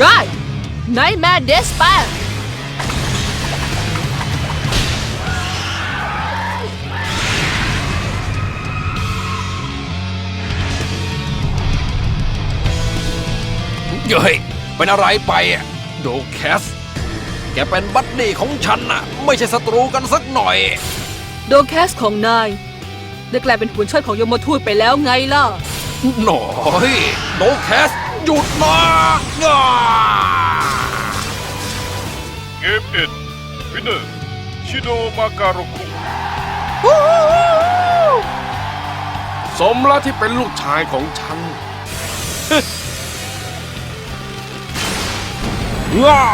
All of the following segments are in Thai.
ได้ไนแมเดสปาเฮ้ยเป็นอะไรไปอะโดแคส แกเป็นบัดดี้ของฉันนะไม่ใช่ศัตรูกันสักหน่อย โดแคสของนายได้กลายเป็นหุ่นเชิดของยมทูตไปแล้วไงล่ะ หน่อย โดแคส หยุดนะง่าเกมเอ็ดวินเนอร์ชิโดมาการุคุสมแล้วที่เป็นลูกชายของฉันง่า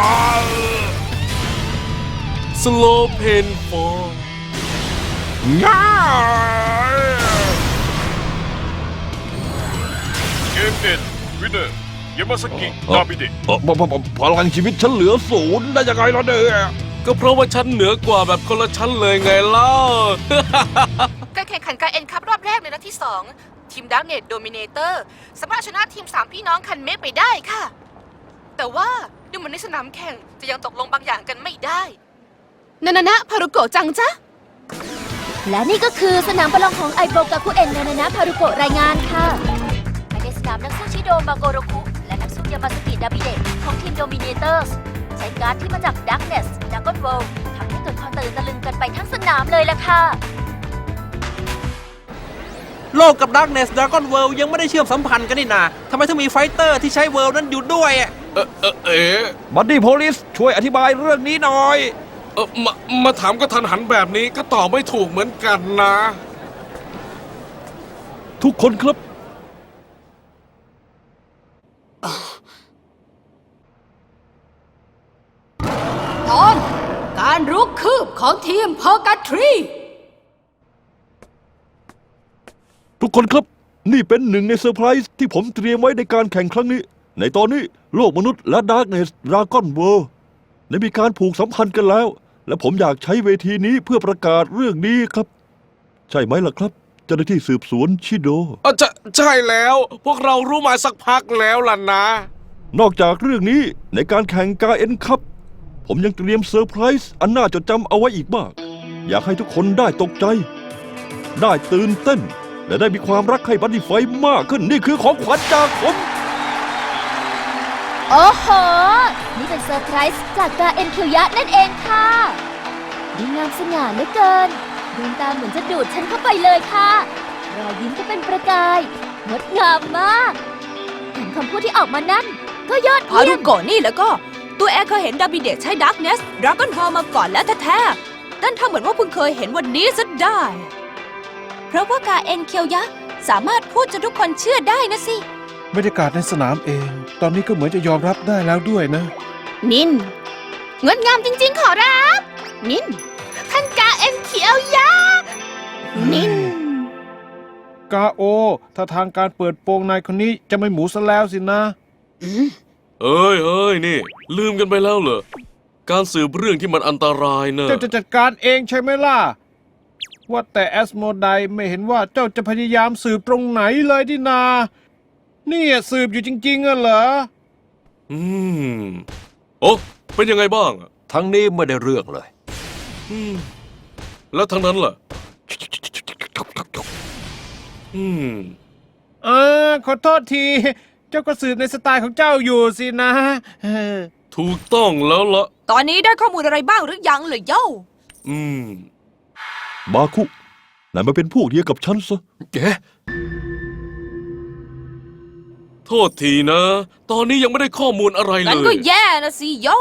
สโลเพนฟอร์ง่าเกมเอ็ดวินเนอร์ ยามาสกิดาบิเดะเอ่อพพพพลังชีวิตฉันเหลือศูนย์ได้ยังไงล่ะเนี่ยก็เพราะว่าฉันเหนือกว่าแบบคนละชั้นเลยไงเล่า การแข่งขันการเอ็นคัพรอบแรกในนัดที่ 2 ทีมดาร์กเนตโดมิเนเตอร์สามารถชนะทีม 3 พี่น้องคันเมกไปได้ค่ะ แต่ว่าดูเหมือนในสนามแข่งจะยังตกลงบางอย่างกันไม่ได้นานานะพารุโกะจังจ๊ะและนี่ก็คือสนามประลองของไอโบกาคุเอ็นนานานะพารุโกะรายงานค่ะภายในสนามนักสู้ชิโดมาโกโรคุและนักสู้ ยามาสกิดาบิเดะของทีมโดมิเนเตอร์สใช้การ์ดที่มาจากดักเนสดักกอนเวิลด์ทำให้เกิดความตื่นตะลึงกันไปทั้งสนามเลยล่ะค่ะ โลกกับดักเนสดราก้อนเวิลด์ยังไม่ได้เชื่อมสัมพันธ์กันนี่นาทำไมถึงมีไฟเตอร์ที่ใช้เวิลด์นั้นอยู่ด้วยอะเออเออเอ๊ะบัดดี้โพลิสช่วยอธิบายเรื่องนี้หน่อย เออมามาถามก็ทันหันแบบนี้ก็ตอบไม่ถูกเหมือนกันนะ ทุกคนครับ ตอนการรุกคื บของทีมเพอร์กัตทรี ทุกคนครับ นี่เป็นหนึ่งในเซอร์ไพรส์ที่ผมเตรียมไว้ในการแข่งครั้งนี้ ในตอนนี้โลกมนุษย์และดาร์กเนสดราก้อนเวิร์ได้มีการผูกสัมพันธ์กันแล้ว และผมอยากใช้เวทีนี้เพื่อประกาศเรื่องนี้ครับ ใช่ไหมล่ะครับ เจ้าหน้าที่สืบสวนชิโด เออจะใช่แล้ว พวกเรารู้มาสักพักแล้วล่ะนะ นอกจากเรื่องนี้ในการแข่งกาเอ็นคัพ ผมยังเตรียมเซอร์ไพรส์อันน่าจดจำเอาไว้อีกมาก อยากให้ทุกคนได้ตกใจ ได้ตื่นเต้น และได้มีความรักให้บันดี้ไฟมากขึ้นนี่คือของขวัญจากผม โอ้โห นี่เป็นเซอร์ไพรส์จากกาเอ็นคิวยะนั่นเองค่ะดีงามสง่าเหลือเกินดวงตาเหมือนจะดูดฉันเข้าไปเลยค่ะ รอยยิ้มก็เป็นประกาย งดงามมากแถมคำพูดที่ออกมานั่น ก็ยอดพาเยี่รุยมโกะนี่แล้วก็ ตัวแอร์เคยเห็นดาบิเดะใช้ดักเนสดราก้อนวอลมาก่อนแล้วแท้ๆแต่ถ้าเหมือนว่าเพิ่งเคยเห็นวันนี้ซะได้ เพราะว่ากาเอ็นเคียวยะสามารถพูดจนทุกคนเชื่อได้นะสิ บรรยากาศในสนามเอง ตอนนี้ก็เหมือนจะยอมรับได้แล้วด้วยนะ นินงดงามจริงๆขอรับ นิน ท่านกาเอ็นเขียวยะ นิน กาโอ ถ้าทางการเปิดโปงนายคนนี้จะไม่หมูซะแล้วสินะ เอ้ยเอ้ยนี่ ลืมกันไปแล้วเหรอ การสืบเรื่องที่มันอันตรายเนอะเจ้าจะจัดการเองใช่ไหมล่ะ ว่าแต่แอสโมไดไม่เห็นว่าเจ้าจะพยายามสืบตรงไหนเลยดินานี่สืบอยู่จริงๆอะเหรอ อืมโอ้เป็นยังไงบ้างอะทั้งนี้ไม่ได้เรื่องเลย อืมแล้วทั้งนั้นล่ะ อืม เออขอโทษที เจ้าก็สืบในสไตล์ของเจ้าอยู่สินะเออถูกต้องแล้วละตอนนี้ได้ข้อมูลอะไรบ้างหรือยังเหรอโย่อืมบาคุนายมาเป็นพวกเดียวกับฉันซะ แก โทษทีนะ ตอนนี้ยังไม่ได้ข้อมูลอะไรเลงั้นยก็แย่นะสิโย่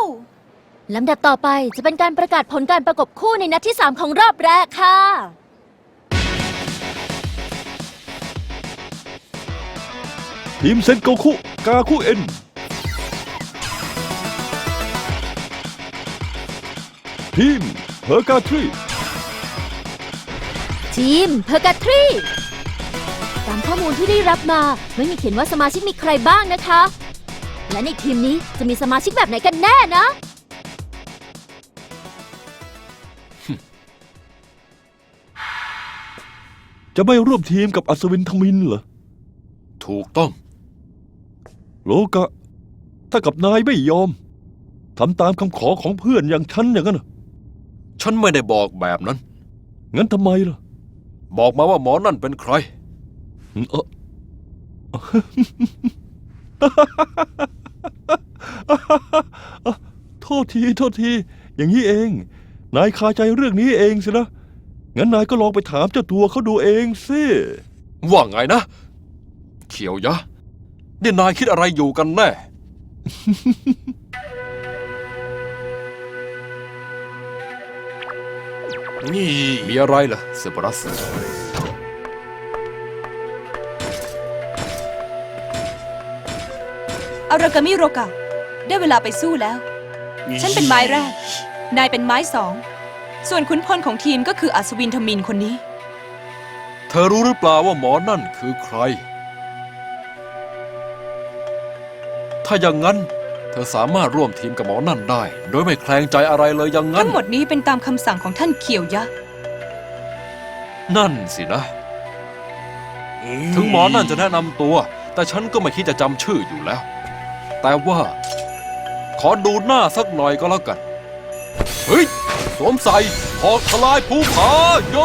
ลำดับต่อไปจะเป็นการประกาศผลการประกบคู่ในนัดที่ 3 ของรอบแรกค่ะ ทีมเซนโกคุกาคุเอ็น ทีมเพอร์กาทรีทีมเพอร์กาทรีตามข้อมูลที่ได้รับมาไม่มีเขียนว่าสมาชิกมีใครบ้างนะคะ และในทีมนี้จะมีสมาชิกแบบไหนกันแน่นะ จะไม่ร่วมทีมกับอัศวินทมินเหรอ ถูกต้อง โลกะ ถ้ากับนายไม่ยอมทำตามคำขอของเพื่อนอย่างฉันอย่างนั้นน่ะฉันไม่ได้บอกแบบนั้น งั้นทำไมล่ะ บอกมาว่าหมอนั่นเป็นใคร เออ โทษที โทษที อย่างนี้เอง นายคาใจเรื่องนี้เองสินะ งั้นนายก็ลองไปถามเจ้าตัวเขาดูเองสิ ว่าไงนะ เขียวยะ นี่นายคิดอะไรอยู่กันแน่ นี่มีอะไรเหรอเซปารัส อารากามิโรกะ ได้เวลาไปสู้แล้ว ฉันเป็นไม้แรก นายเป็นไม้สอง ส่วนขุนพลของทีมก็คืออัศวินทมินคนนี้ เธอรู้หรือเปล่าว่าหมอนั่นคือใคร ถ้าอย่างนั้น เธอสามารถร่วมทีมกับหมอนั่นได้ โดยไม่แคลงใจอะไรเลยอย่างนั้ทั้น งหมดนี้เป็นตามคำสั่งของท่านเขียวยะ นั่นสินะ ถึงหมอนั่นจะแนะนำตัว แต่ฉันก็ไม่คิดจะจำชื่ออยู่แล้ว แต่ว่า ขอดูหน้าสักหน่อยก็แล้วกัน เฮ้ย สวมใส่หอกทลายภูผาโย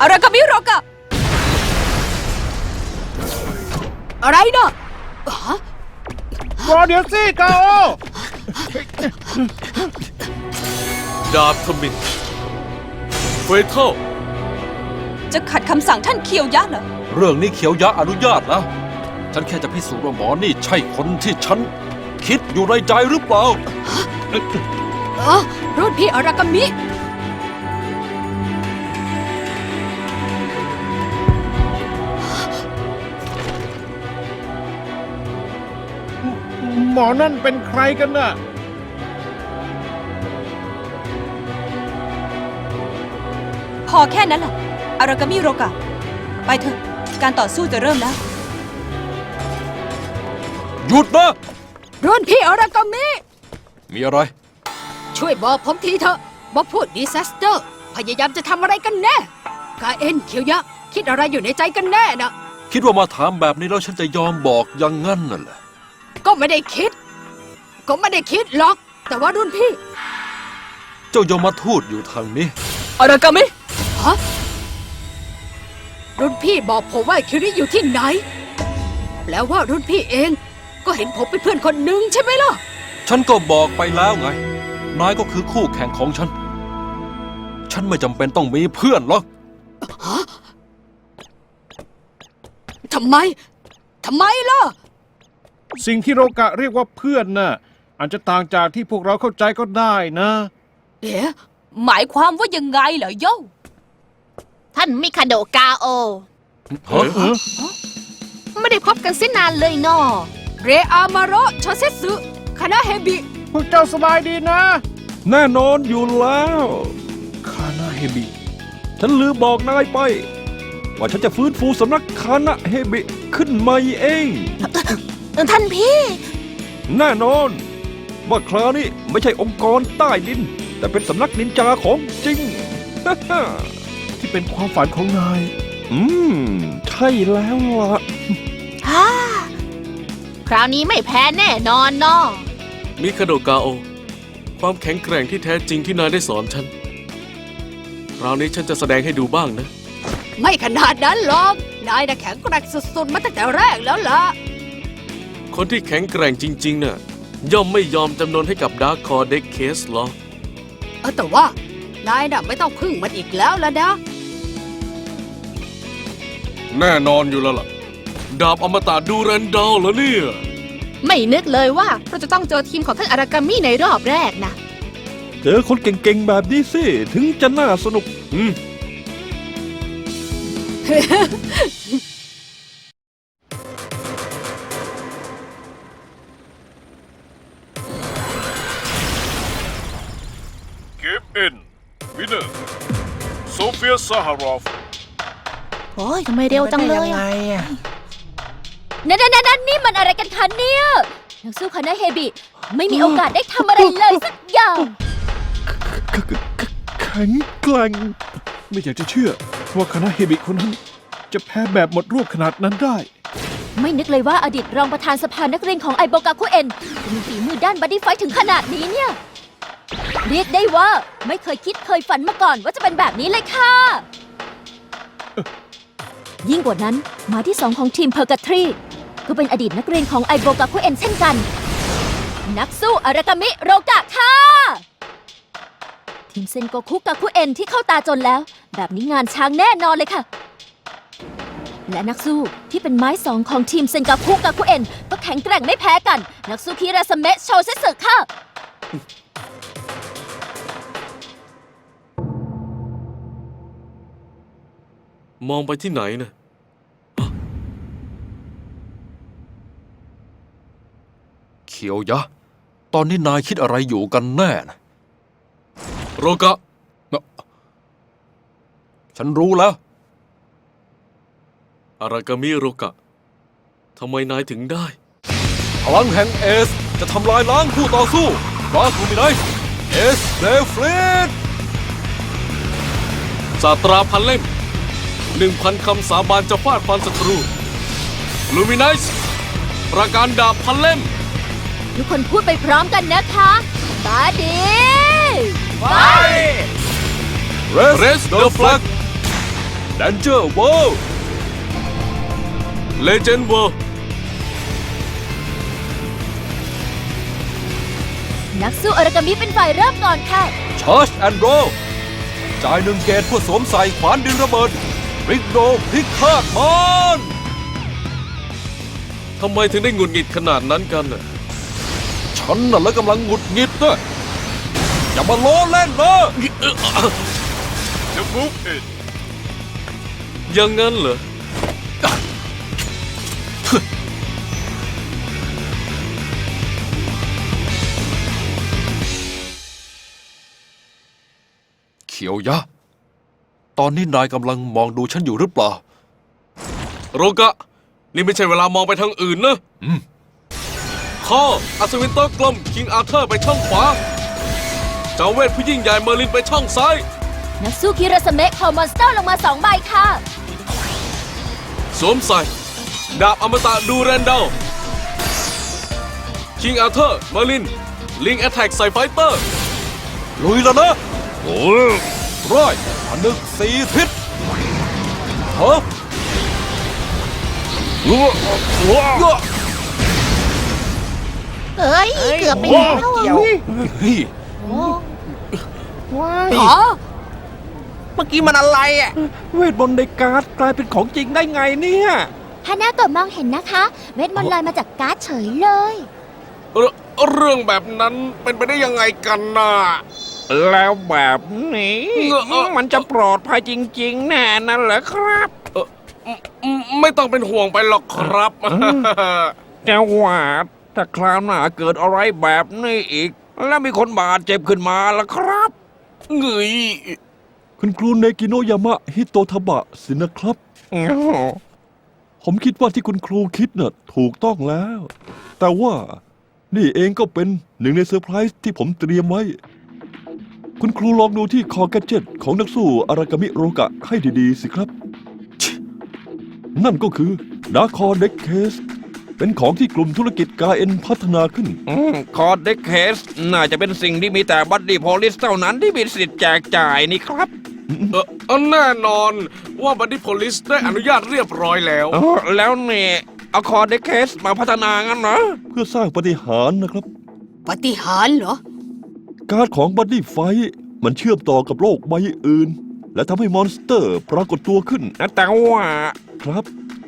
อารากามิโรกะ อะไรเนาะ รอเดี๋ยวสิกาโอดาบทมินเฟเทัลจะขัดคำสั่งท่านเขียวยะเหรอ เรื่องนี้เขียวยะอนุญาตแล้วฉันแค่จะพิสูจน์ว่าหมอนี่ใช่คนที่ฉัน คิดอยู่ในใจหรือเปล่า เออรุ่นพี่อารากามิ หมอนั่นเป็นใครกันน่ะ พอแค่นั้นแหละอารากามิโรกะ ไปเถอะ การต่อสู้จะเริ่มแล้ว หยุดนะ รุ่นพี่อารากามิ มีอะไร ช่วยบอกผมทีเถอะว่าพวกดีซ a สเตอร์ พยายามจะทำอะไรกันแน่ กาเอ็นเขียวยะ คิดอะไรอยู่ในใจกันแน่นะ คิดว่ามาถามแบบนี้แล้วฉันจะยอมบอกอย่างงั้นน่ะเหรอ ก็ไม่ได้คิด ก็ไม่ได้คิดหรอก แต่ว่ารุ่นพี่เจ้ายมทูตอยู่ทางนี้ อารากามิฮะรุ่นพี่บอกผมว่าคิริอยู่ที่ไหนแปล้วว่ารุ่นพี่เองก็เห็นผมเป็นเพื่อนคนหนึ่งใช่ไหมล่ะ ฉันก็บอกไปแล้วไง นายก็คือคู่แข่งของฉัน ฉันไม่จำเป็นต้องมีเพื่อนหรอก ทำไม ทำไมล่ะ สิ่งที่โรกะเรียกว่าเพื่อนน่ะอาจจะต่างจากที่พวกเราเข้าใจก็ได้นะ เอ๊ะหมายความว่ายังไงเหรอโย่ท่านมิคาโดกาโอฮะไม่ได้พบกันเส้นนานเลยนอเรอามาโรโชเซสึคณะเฮบิ พวกเจ้าสบายดีนะ แน่นอนอยู่แล้ว คานาเฮบิ ฉันลืมบอกนายไป ว่าฉันจะฟื้นฟูสำนักคานะเฮบิขึ้นมาเอง ท่านพี่ แน่นอนว่าคราวนี้ไม่ใช่องค์กรใต้ดิน แต่เป็นสำนักนินจาของจริง ที่เป็นความฝันของนาย อืม ใช่แล้วล่ะ ฮ่า คราวนี้ไม่แพ้แน่นอนนอมิคาโดกาโอ ความแข็งแกร่งที่แท้จริงที่นายได้สอนฉัน คราวนี้ฉันจะแสดงให้ดูบ้างนะ ไม่ขนาดนั้นหรอก นายน่ะแข็งแกร่งสุดๆ มาตั้งแต่แรกแล้วล่ะ คนที่แข็งแกร่งจริงๆ น่ะ ย่อมไม่ยอมจำนนให้กับดาร์คคอเด็กเคสหรอกเออแต่ว่านายน่ะไม่ต้องพึ่งมันอีกแล้วแล้วนะ แน่นอนอยู่แล้วล่ะ ดาบอมตะดูแรนดอลเหรอเนี่ย ไม่นึกเลยว่าเราจะต้องเจอทีมของท่านอารากามิในรอบแรกนะ เจอคนเก่งๆ แบบนี้สิ ถึงจะน่าสนุก อืม โซเฟียซาฮารอฟ โอ้ยทำไมเร็วจังเลยอะนั่นนั่นนั่นนี่มันอะไรกันคะเนี่ยนักสู้คณะเฮบิ ไม่มีโอกาสได้ทำอะไรเลยสักอย่าง แข็งแกร่งไม่อยากจะเชื่อว่าคณะเฮบิคนนั้น จะแพ้แบบหมดรูปขนาดนั้นได้ ไม่นึกเลยว่าอดีตรองประธานสภานักเรียนของไอโบกาคุเอ็นจะมีฝีมือด้านบัดดี้ไฟท์ถึงขนาดนี้เนี่ย เรียกได้ว่าไม่เคยคิดเคยฝันมาก่อนว่าจะเป็นแบบนี้เลยค่ะ ยิ่งกว่านั้นหมาที่สองของทีมเพอร์กาทรีก็เป็นอดีตนักเรียนของไอโบกาคุเอ็นเช่นกัน นักสู้อารากามิโรกะค่ะ ทีมเซนโกคุกาคุเอ็นที่เข้าตาจนแล้ว แบบนี้งานช้างแน่นอนเลยค่ะ และนักสู้ที่เป็นไม้สองของทีมเซนกาคุกาคุเอ็นก็แข็งแกร่งไม่แพ้กัน นักสู้คิราสเมะโชเซสึค่ะ มองไปที่ไหนนะเขียวยะ ตอนนี้นายคิดอะไรอยู่กันแน่นะโรกะ ฉันรู้แล้ว อารากามิโรกะ ทำไมนายถึงได้ พลังแห่งเอส จะทำลายล้างผู้ต่อสู้ราคูมิไนเอสเดฟลิตศาสตราพันเล่ม หนึ่งพันคำสาบานจะฟาดฟันศัตรู ลูมินิสประการดาบพันเล่ม ทุกคนพูดไปพร้อมกันนะคะบาดีเรส Raise เด the อะฟลัก flag แดนเจอร์เวิลด์เลเจนด์เวิร์นักสู้อารากามิเป็นฝ่ายเริ่มก่อนค่ะชาร์จแอนด์โรจ่ายหนึ่งเกตเพื่อสวมใส่ขวานดินระเบิด ริกโดพิฆาตมารทำไมถึงได้หงุดหงิดขนาดนั้นกันน่ะฉันน่ะแล้วกำลังหงุดหงิดนะอย่ามาล้อเล่นนะ The move in อย่างนั้นเหรอเขียวยะ ตอนนี้นายกำลังมองดูฉันอยู่หรือเปล่า โรกะ นี่ไม่ใช่เวลามองไปทางอื่นนะอืม ข้ออัศวินโตะกลมคิงอาเธอร์ไปช่องขวาเจ้าเวทผู้ยิ่งใหญ่เมอร์ลินไปช่องซ้าย นักสู้คิราสเมะคอมอนสเตอร์ลงมาสองใบค่ะ สวมใส่ ดาบอมตะดูแรนเดลคิงอาเธอร์เมอร์ลิน ลิงแอตแทกใส่ไฟเตอร์ ลุยแล้วนะ โอ้ย ร้อยผนึกสีทิศฮะเอ้อเอ้อเอ้ย เกือบไปแล้วเกี่ยวเฮ้ยอ๋อเมื่อกี้มันอะไรอะ เวทมนต์ในการ์ดกลายเป็นของจริงได้ไงเนี่ยฮาน่าก็มองเห็นนะคะ เวทมนต์ลอยมาจากการ์ดเฉยเลย เรื่องเรื่องแบบนั้นเป็นไปได้ยังไงกันน่ะ แล้วแบบนี้เอ่อมันจะปลอดภัยจริง ๆ แน่นั่นเหรอครับอืมไม่ต้องเป็นห่วงไปหรอกครับจะว่าถ้าคราวหน้าเกิดอะไรแบบนี้อีก แล้วมีคนบาดเจ็บขึ้นมาล่ะครับเงยคุณครูเนกิโนยามะฮิโตทบะสินะครับ ผมคิดว่าที่คุณครูคิดน่ะถูกต้องแล้ว แต่ว่านี่เองก็เป็นหนึ่งในเซอร์ไพรส์ที่ผมเตรียมไว้ คุณครูลองดูที่คอแกดเจ็ตของนักสู้อารากามิโรกะให้ดีๆสิครับ นั่นก็คือดาคอเด็กเคส เป็นของที่กลุ่มธุรกิจกาเอ็นพัฒนาขึ้น อืมคอร์ดเด็กเคส น่าจะเป็นสิ่งที่มีแต่บัดดี้พอลิสเท่านั้นที่มีสิทธิ์แจกจ่ายนี่ครับเออเอาแน่นอนว่าบัดดี้โพลิสได้อนุญาตเรียบร้อยแล้ว เออแล้วเนี่ยเอาคอร์ดเด็กเคสมาพัฒนางั้นเหรอเพื่อสร้างปฏิหารย์นะครับ ปฏิหารย์เหรอ การ์ดของบัดดี้ไฟมันเชื่อมต่อกับโลกใบอื่น และทำให้มอนสเตอร์ปรากฏตัวขึ้น แต่ว่าครับ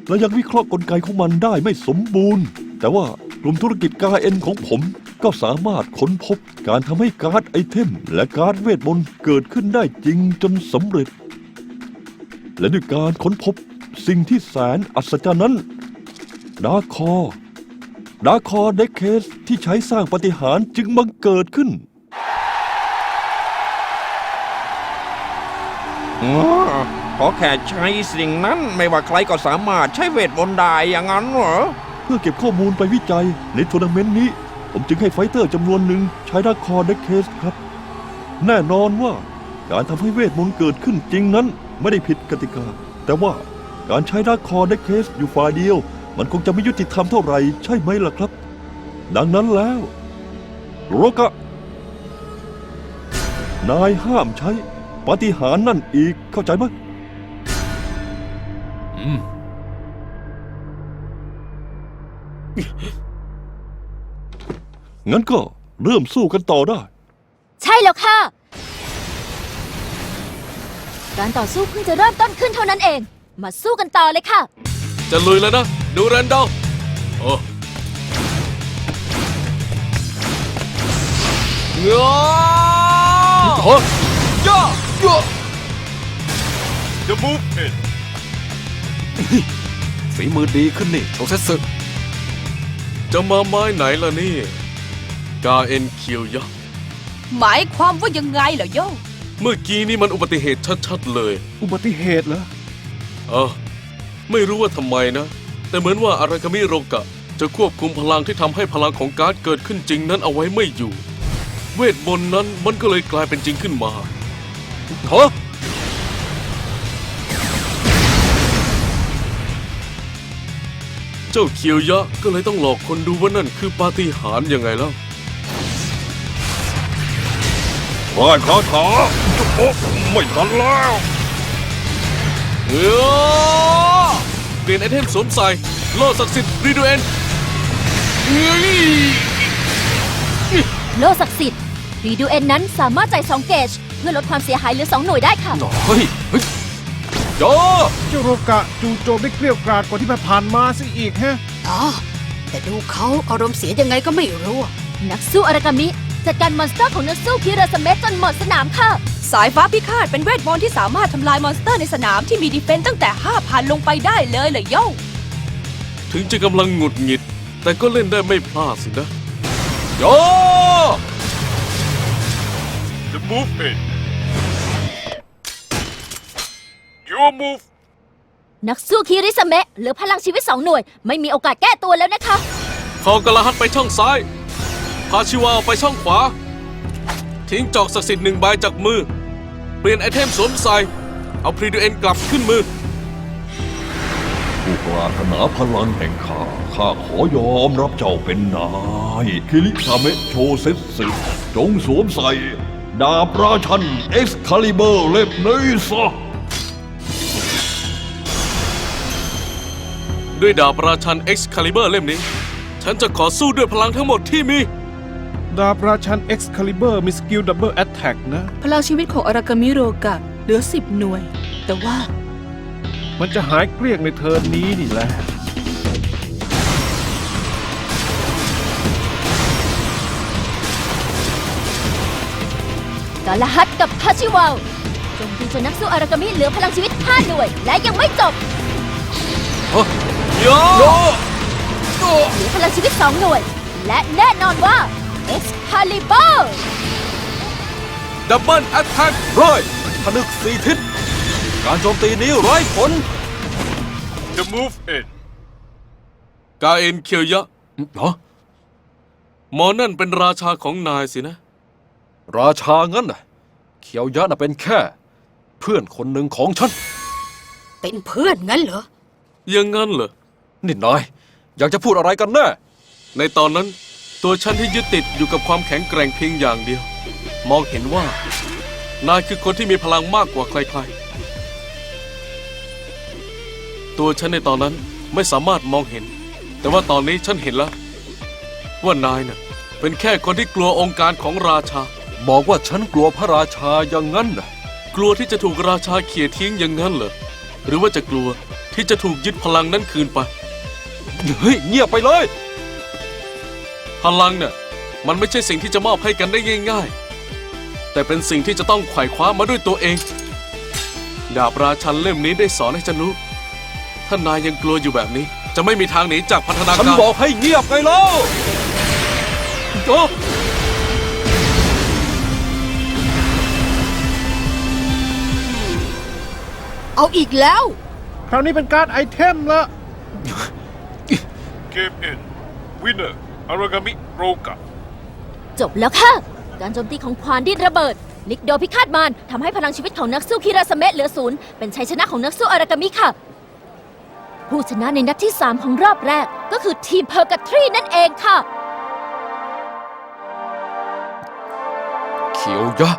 และยังวิเคราะห์กลไกของมันได้ไม่สมบูรณ์ แต่ว่ากลุ่มธุรกิจกาเอ็นของผม ก็สามารถค้นพบการทำให้การ์ดไอเทม และการ์ดเวทมนต์เกิดขึ้นได้จริงจนสำเร็จ และด้วยการค้นพบสิ่งที่แสนอัศจรรย์นั้นดาคอดาคอเด็กเคสที่ใช้สร้างปาฏิหารย์จึงบังเกิดขึ้น อ๋อขอแค่ใช้สิ่งนั้นไม่ว่าใครก็สามารถใช้เวทมนต์ได้อย่างนั้นเหรอ เพื่อเก็บข้อมูลไปวิจัยในทัวร์นาเมนต์นี้ ผมจึงให้ไฟเตอร์จำนวนหนึ่งใช้ดาคอเด็กเคสครับ แน่นอนว่าการทำให้เวทมนต์เกิดขึ้นจริงนั้นไม่ได้ผิดกติกา แต่ว่าการใช้ดาคอเด็กเคสอยู่ฝ่ายเดียว มันคงจะไม่ยุติธรรมเท่าไหร่ใช่ไหมล่ะครับ ดังนั้นแล้วโรกะนายห้ามใช้ ปาฏิหาริย์นั่นอีกเข้าใจไหมอืม งั้นก็เริ่มสู้กันต่อได้ ใช่แล้วค่ะ การต่อสู้เพิ่งจะเริ่มต้นขึ้นเท่านั้นเอง มาสู้กันต่อเลยค่ะ จะลุยแล้วนะ ดูแรนดอลโอ้เงาเฮ้ยย่าย่า The Move In ฝีมือดีขึ้นนี่โชเซสึจะมาไม้ไหนล่ะนี่ กาเอ็นคิวยะหมายความว่ายังไงเหรอโยเมื่อกี้นี่มันอุบัติเหตุชัดๆเลย อุบัติเหตุเหรอ เออ ไม่รู้ว่าทำไมนะ แต่เหมือนว่าอารากามิโรกะ จะควบคุมพลังที่ทำให้พลังของการ์ดเกิดขึ้นจริงนั้นเอาไว้ไม่อยู่ เวทมนต์นั้นมันก็เลยกลายเป็นจริงขึ้นมา เฮ้ยเจ้าเคียวยะก็เลยต้องหลอกคนดูว่านั่นคือปาฏิหาริย์ยังไงแล้วร่ายคาถาโอ้ไม่ทันแล้วเอ้อเปลี่ยนไอเทมสวมใส่โล่ศักดิ์สิทธิ์รีดูเอนเฮ้ยโลศักดิ์สิทธิ์รีดูเอ็นนั้นสามารถจ่าย2เกจ เพื่อลดความเสียหายเหลือ2หน่วยได้ค่ะเฮ้ยเฮ้ยย่าเจ้าโรกะจู่โจมได้เกลี้ยวกราดกว่าที่ผ่านมาสิอีกฮะ อ๋อ แต่ดูเขาอารมณ์เสียยังไงก็ไม่รู้อะนักสู้อารากามิ จัดการมอนสเตอร์ของนักสู้คิราสเมะจนหมดสนามค่ะ สายฟ้าพิฆาตเป็นเวทมนต์ที่สามารถทำลายมอนสเตอร์ในสนามที่มีดีเฟนต์ตั้งแต่ 5,000 ลงไปได้เลยเลยโย่ถึงจะกำลังหงุดหงิด แต่ก็เล่นได้ไม่พลาดสินะย่า The Move Your Move นักสู้คิริสเมะเหลือพลังชีวิต2หน่วย ไม่มีโอกาสแก้ตัวแล้วนะคะ คอกระหัดไปช่องซ้าย พาชิวาไปช่องขวา ทิ้งจอกศักดิ์สิทธิ์หนึ่งใบจากมือ เปลี่ยนไอเทมสวมใส่ เอาพรีดูเอนกลับขึ้นมือ ผู้ปรารถนาพลังแห่งข้า ข้าขอยอมรับเจ้าเป็นนาย คิริคาเมะโชเซสึจงสวมใส่ ดาบราชันเอ็กซ์คาลิเบอร์เล็บนี้ซะ ด้วยดาบราชัน Excalibur เล่มนี้ ฉันจะขอสู้ด้วยพลังทั้งหมดที่มี ดาบราชัน Excalibur มีสกิลดับเบิลแอตแทกนะ พลังชีวิตของอารากามิโรกะเหลือ 10 หน่วย แต่ว่ามันจะหายเกลี้ยงในเทิร์นนี้นี่แหละ กาลหัดกับพาชิวาลโจมตีจนนักสู้อารากามิเหลือพลังชีวิต 5 หน่วย และยังไม่จบ โยเหลือพลังชีวิต 2 หน่วย และแน่นอนว่า Excalibur ดับเบิลแอตแทกร้อยผนึกสี่ทิศ การโจมตีนี้ไร้ผล The Move In กาเอ็นเคียวยะเหรอหมอนั่นเป็นราชาของนายสินะ ราชางั้นน่ะ เขียวยะน่ะเป็นแค่ เพื่อนคนหนึ่งของฉัน เป็นเพื่อนงั้นเหรอยังงั้นเหรอ นี่นายอยากจะพูดอะไรกันแน่ ในตอนนั้น ตัวฉันที่ยึดติดอยู่กับความแข็งแกร่งเพียงอย่างเดียว มองเห็นว่า นายคือคนที่มีพลังมากกว่าใครๆ ตัวฉันในตอนนั้นไม่สามารถมองเห็น แต่ว่าตอนนี้ฉันเห็นแล้ว ว่านายน่ะเป็นแค่คนที่กลัวองค์การของราชา บอกว่าฉันกลัวพระราชาอย่างนั้นน่ะกลัวที่จะถูกราชาเขี่ยทิ้งอย่างนั้นเหรอหรือว่าจะกลัวที่จะถูกยึดพลังนั้นคืนไป เฮ้ยเงียบไปเลย พลังเนี่ยมันไม่ใช่สิ่งที่จะมอบให้กันได้ง่าย ๆ แต่เป็นสิ่งที่จะต้องไขว่คว้ามาด้วยตัวเอง ดาบราชันเล่มนี้ได้สอนให้ฉันรู้ ถ้านายยังกลัวอยู่แบบนี้ จะไม่มีทางหนีจากพัฒนาฉันการบอกให้เงียบไงแล้วโอ้เอาอีกแล้ว คราวนี้เป็นการดไอเทมละ Game In Winner Aragami Roka จบแล้วค่ะ การโจมตีของควานดินระเบิด นิกโดพิฆาตมารทำให้พลังชีวิตของนักสู้คิราสเมะเหลือศูนย์เป็นชัยชนะของนักสู้อารากามิค่ะ ผู้ชนะในนัดที่ 3 ของรอบแรกก็คือทีมเพอร์กัตรีนั่นเองค่ะ เขียวยะ